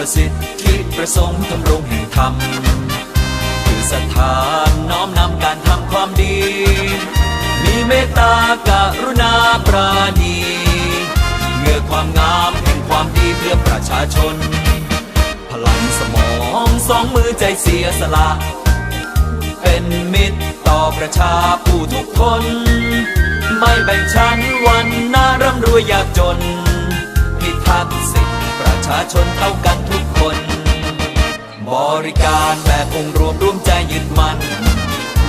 ลสรรพสิทธิประสงค์ทำรงแห่งธรรม คือสถานน้อมนำการทำความดี มีเมตตากรุณาปราณีเงื่อความงามแห่งความดีเพื่อประชาชน พลังสมองสองมือใจเสียสละ เป็นมิตรต่อประชาผู้ทุกคน ไม่แบ่งชั้นวันนาร่ำรวยยากจน พิทักษ์สิาชนเท่ากันทุกคน บริการแบบองค์รวมร่วมใจยึดมัน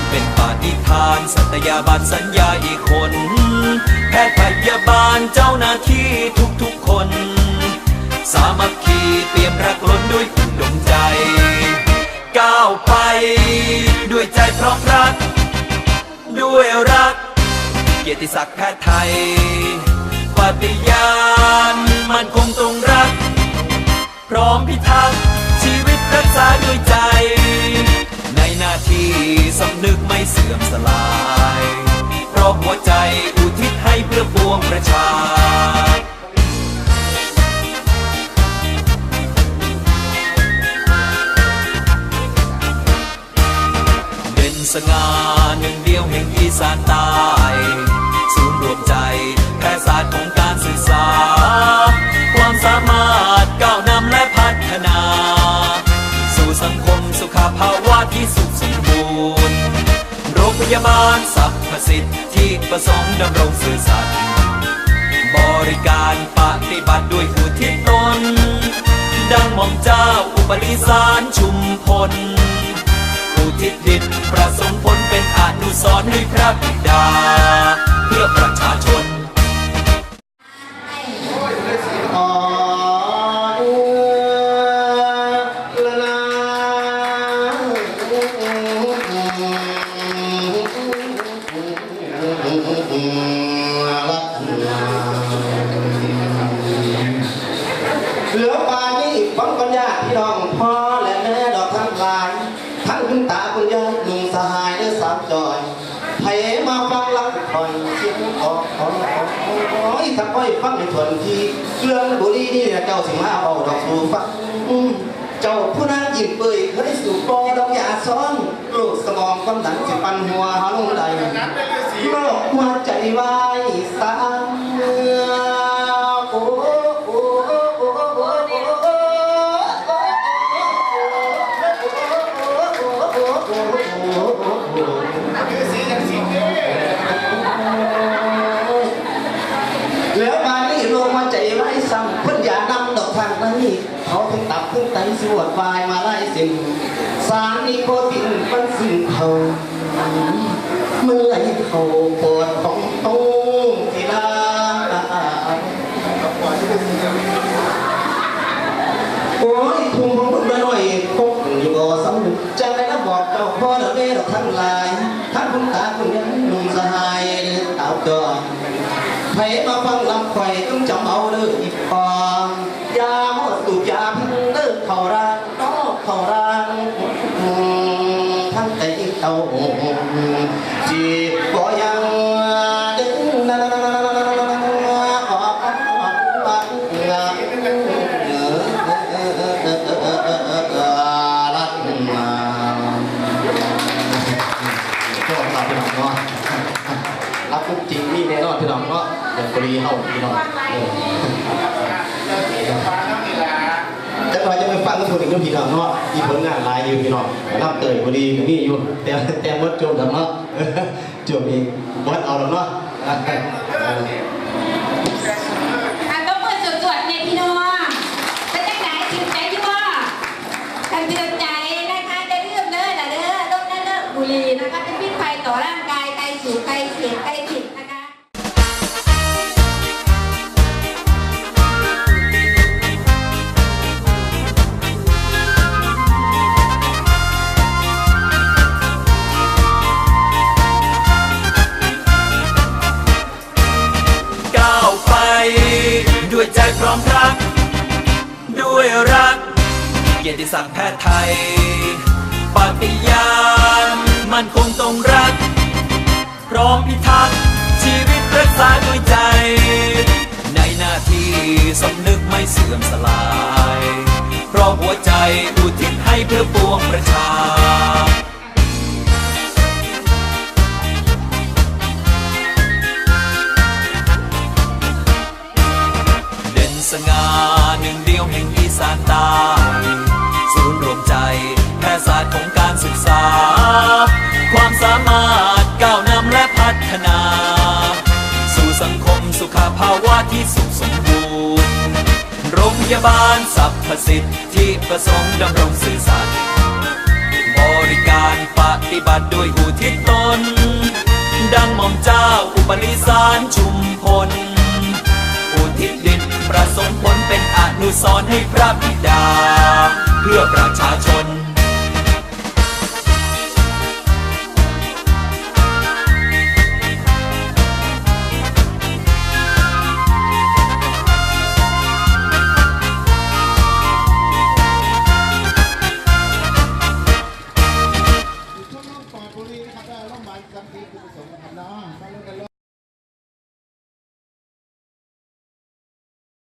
เป็นปาฏิทาน สัตยาบัตรสัญญาอีกคน แพทย์พยาบาลเจ้าหน้าที่ทุกๆคน สามัคคีเตรียมรักล้นด้วยอุดมใจ ก้าวไป ด้วยใจพร้อมรัก ด้วยรัก เกียรติศักดิ์แพทย์ไทย ร้อมพิทักษ์ชีวิตรักษาด้วยใจ ในหน้าที่สำนึกไม่เสื่อมสลาย เพราะหัวใจอุทิศให้เพื่อปวงประชาเด่นสง่าหนึ่งเดียวแห่งอีสานใต้ศูนย์รวมใจแพทยศาสตร์ของการศึกษา ความสามารถ สังคมสุขภาวะที่สุขสมบูรณ์ โรงพยาบาลสรรพสิทธิประสงค์ดำรงสื่อสัตย์บริการปฏิบัติด้วยอุทิศตน ดังหม่อมเจ้าอุปริสารชุมพล อุทิศดิตประสงค์ผลเป็นอนุสรณ์ให้พระบิดา เพื่อประชาชน สียงออกออกออกออกอีสักก้อยฟังในถวนที่เครื่องบุรีนี่นะเจ้าสิมาเอาดอกสูฟังเจ้าผู้นั้นหยิบเปื่อยเฮ้ยสู่ปอดอกยาซ้อนลูกสมองความดันสิปันหัวหาลงใดโรคหัวใจวายสา สิ่งสารนิโคตินมันสิ่งเขาเมื่อไหรเขาปวดของตู้ที่ลาโอ้ยทุ่งของคุณมาหน่อยพกอยู่บ่สำนึกจะได้รับบอกเจ้าพ่อเด้อแม่ดอกทั้งหลายทั้งคุณตาคุณยายลุงสหายเด้อเต่าจอใครมาฟังลำไฟต้องจำเอาเด้ออีกปอ แน่นอนพี่น้องก็อย่างกรีเฮาพี่น้อง ต่อจะไปฟังทุนอีกทุกพี่น้องเนาะมีผลงานหลายอยู่พี่น้องรับเตยพอดีก็มีอยู่แต่แต่มดจมดำเนาะจมเองมดเอาดำเนาะนะคะเป็นพิษภัยต่อร่างกายไตสูงไตเสียไต ด้วยรัก เกียรติศักดิ์แพทย์ไทย ปฏิญาณมันคงต้องรัก พร้อมพิทักษ์ชีวิตรักษาด้วยใจ ในหน้าที่สำนึกไม่เสื่อมสลายพร้อมหัวใจอุทิศให้เพื่อปวงประชาามสามารถก้าวนำและพัฒนา สู่สังคมสุขภาวะที่สุขสมบูรณ์โรงพยาบาลสรรพสิทธิประสงค์ดำรงสื่อสารบริการปฏิบัติด้วยอุทิศตน ดังหม่อมเจ้าอุปนิสารชุมพลอุทิศดินประสงค์ผลเป็นอนุสรให้พระบิดา เพื่อประชาชน